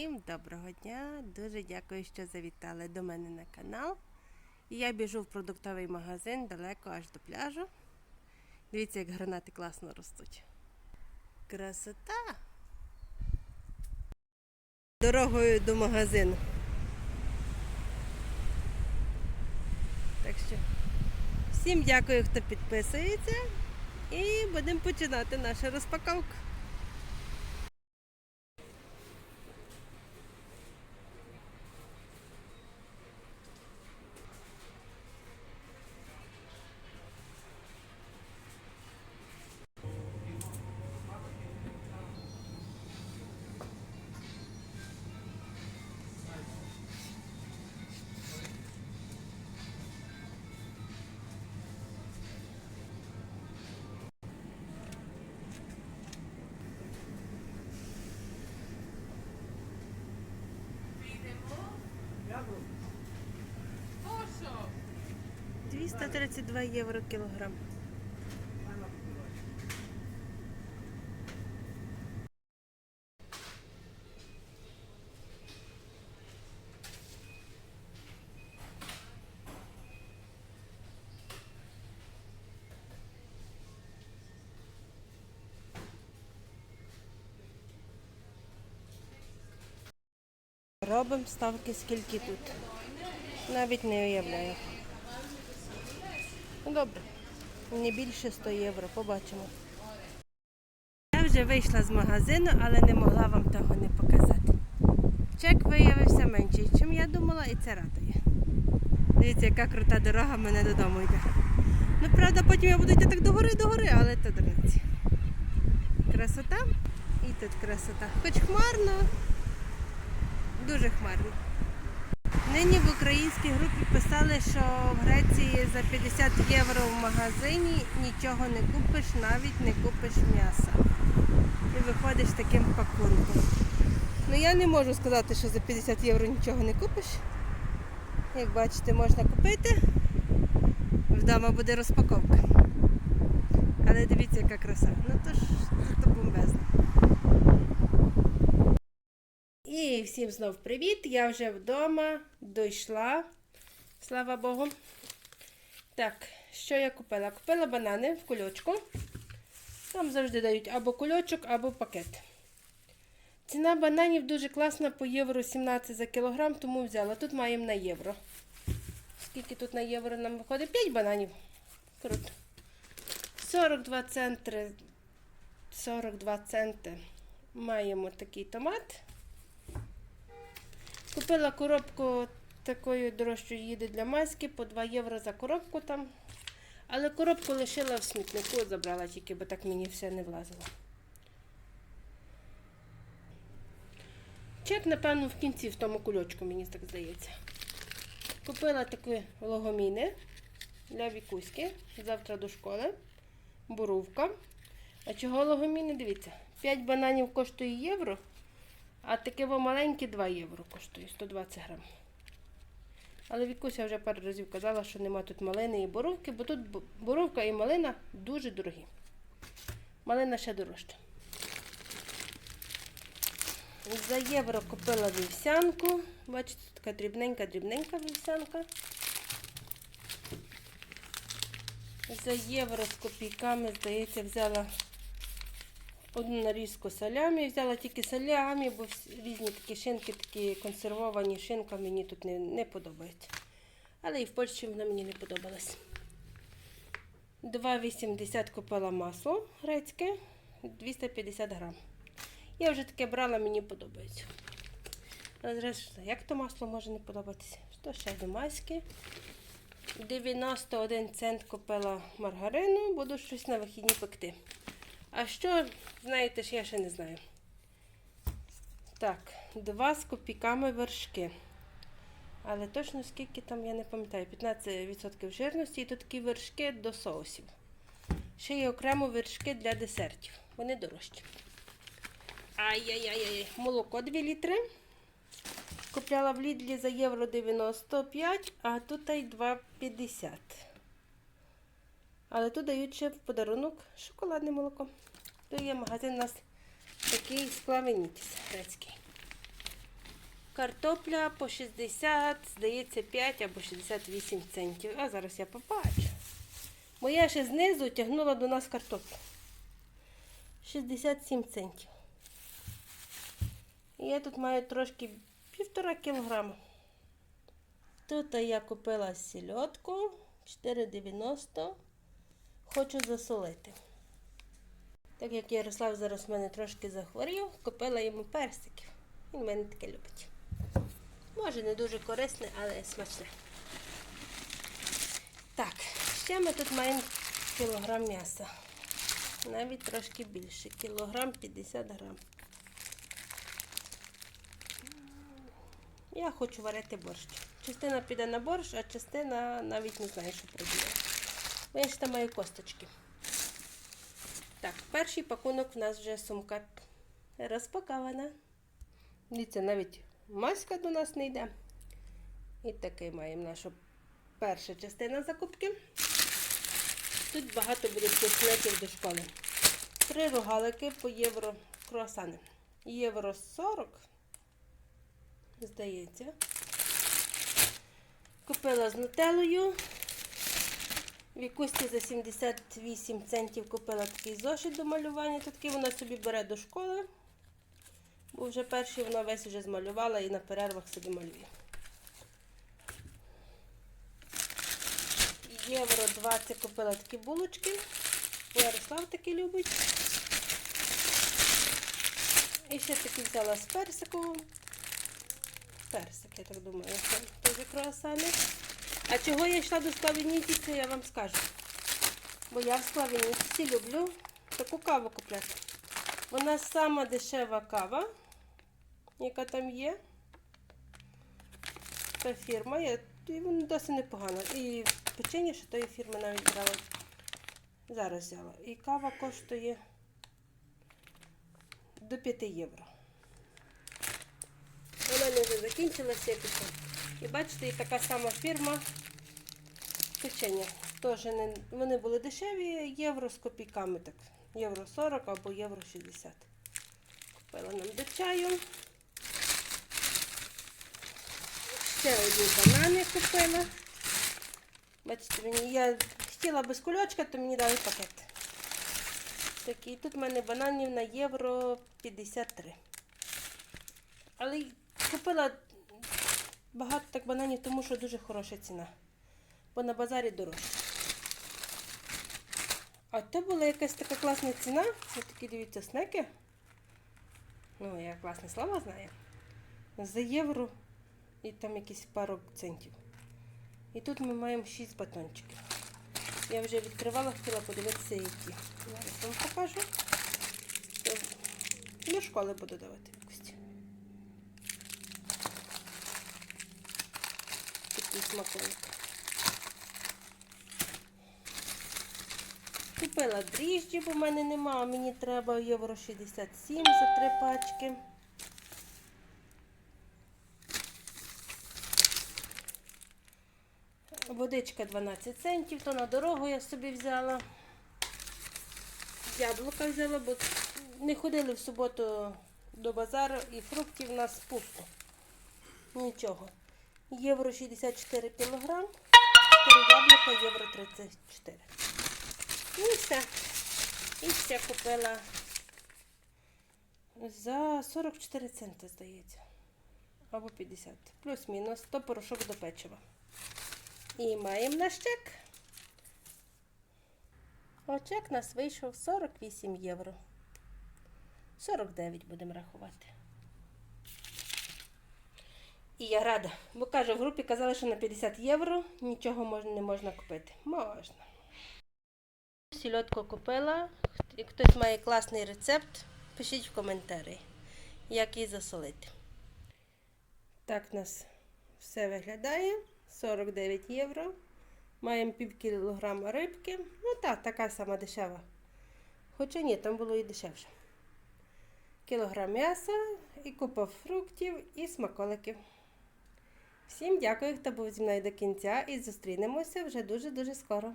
Всім доброго дня! Дуже дякую, що завітали до мене на канал. Я біжу в продуктовий магазин далеко аж до пляжу. Дивіться, як гранати класно ростуть. Красота! Дорогою до магазину. Так що всім дякую, хто підписується. І будемо починати нашу розпаковку. 232 євро кілограм. Робимо ставки скільки тут. Навіть не уявляю. Ну, Добре. Не більше 100 євро, побачимо. Я вже вийшла з магазину, але не могла вам того не показати. Чек виявився менший, ніж я думала, і це радує. Дивіться, яка крута дорога в мене додому йде. Ну, правда, потім я буду йти так догори, догори, але то дурниці. Красота і тут красота. Хоч хмарно, дуже хмарно. Нині в українській групі писали, що в Греції за 50 євро в магазині нічого не купиш, навіть не купиш м'яса. І виходиш таким пакунком. Ну я не можу сказати, що за 50 євро нічого не купиш. Як бачите, можна купити. Вдома буде розпаковка. Але дивіться, яка краса. Ну то ж то бомбезно. І всім знов привіт! Я вже вдома дійшла. Слава Богу. Так, що я купила? Купила банани в кульочку. Там завжди дають або кульочок, або пакет. Ціна бананів дуже класна, по євро 17 за кілограм, тому взяла. Тут маємо на євро. Скільки тут на євро нам виходить? 5 бананів. Круто. 42 центри. 42 центи. Маємо такий томат. Купила коробку такої дорожчої їди для маски по 2 євро за коробку там. Але коробку лишила в смітнику, забрала тільки, бо так мені все не влазило. Чек, напевно, в кінці в тому кульочку, мені так здається. Купила такі логоміни для вікуськи. Завтра до школи. Бурувка. А чого логоміни? Дивіться, 5 бананів коштує євро. А таке во маленьке 2 євро коштує 120 грам. Але Вікуся вже пару разів казала, що нема тут малини і боровки, бо тут боровка і малина дуже дорогі. Малина ще дорожча. За євро купила вівсянку. Бачите, така дрібненька-дрібненька вівсянка. За євро з копійками, здається, взяла одну нарізку салямі. Взяла тільки салямі, бо різні такі шинки, такі консервовані шинка мені тут не, не подобаються. Але і в Польщі вона мені не подобалась. 2,80 купила масло грецьке, 250 грам. Я вже таке брала, мені подобається. Зрештою, як то масло може не подобатися? Що ще до маски? 91 цент купила маргарину, буду щось на вихідні пекти. А що, знаєте ж, я ще не знаю. Так, два з копійками вершки. Але точно скільки там, я не пам'ятаю, 15% жирності і тут такі вершки до соусів. Ще є окремо вершки для десертів. Вони дорожчі. Ай-яй-яй, молоко 2 літри. Купляла в Лідлі за євро 95, а тут й 2,50. Але тут дають ще в подарунок шоколадне молоко. То є магазин у нас такий склавенітіс грецький. Картопля по 60, здається, 5 або 68 центів. А зараз я побачу. Бо я ще знизу тягнула до нас картоплю. 67 центів. І я тут маю трошки півтора кілограма. Тут я купила сільотку 4,90. Хочу засолити. Так як Ярослав зараз в мене трошки захворів, купила йому персиків. Він мене таке любить. Може, не дуже корисне, але смачне. Так, ще ми тут маємо кілограм м'яса. Навіть трошки більше. Кілограм 50 грам. Я хочу варити борщ. Частина піде на борщ, а частина навіть не знаю, що придіє. Там маю косточки. Так, перший пакунок в нас вже сумка розпакована. Дивіться, навіть маська до нас не йде. І такий маємо нашу перша частина закупки. Тут багато буде вкусників до школи. Три рогалики по євро круасани. Євро 40, здається. Купила з нутеллою. В якості за 78 центів купила такий зошит до малювання. Такий вона собі бере до школи. Бо вже перший вона весь вже змалювала і на перервах собі малює. Євро 20 купила такі булочки. Ярослав такі любить. І ще такі взяла з персиковим. Персик, я так думаю, це теж круасани. А чого я йшла до Склавініті, це я вам скажу. Бо я в Склавініті люблю таку каву купляти. Вона сама дешева кава, яка там є. Та фірма, я, і вона досить непогана. І печення ще тої фірми навіть брала. Зараз взяла. І кава коштує до 5 євро. Вона вже закінчилася, пішла. І бачите, і така сама фірма печення. Теж не, вони були дешеві, євро з копійками, так. Євро 40 або євро 60. Купила нам до чаю. Ще одні банани купила. Бачите, мені я хотіла без кульочка, то мені дали пакет. Такий. Тут в мене бананів на євро 53. Але купила багато так бананів, тому що дуже хороша ціна. Бо на базарі дорожче. А то була якась така класна ціна. Ось такі, дивіться, снеки. Ну, я класні слова знаю. За євро і там якісь пару центів. І тут ми маємо 6 батончиків. Я вже відкривала, хотіла подивитися, які. Зараз вам покажу. До школи буду давати Такий смаколик. Купила дріжджі, бо в мене нема, мені треба євро 67 за три пачки. Водичка 12 центів, то на дорогу я собі взяла. Яблука взяла, бо не ходили в суботу до базару і фруктів у нас пусто. Нічого. Євро 64 кілограм, 4 яблука, євро 34. Ну і все. І ще купила за 44 центи, здається. Або 50. Плюс-мінус. То порошок до печива. І маємо наш чек. А чек у нас вийшов 48 євро. 49 будемо рахувати. І я рада, бо каже, в групі казали, що на 50 євро нічого можна, не можна купити. Можна. Сільотку купила. Як хтось має класний рецепт, пишіть в коментарі, як її засолити. Так у нас все виглядає. 49 євро. Маємо пів кілограма рибки. Ну так, така сама дешева. Хоча ні, там було і дешевше. Кілограм м'яса, і купа фруктів і смаколиків. Всім дякую, хто був зі мною до кінця, і зустрінемося вже дуже-дуже скоро.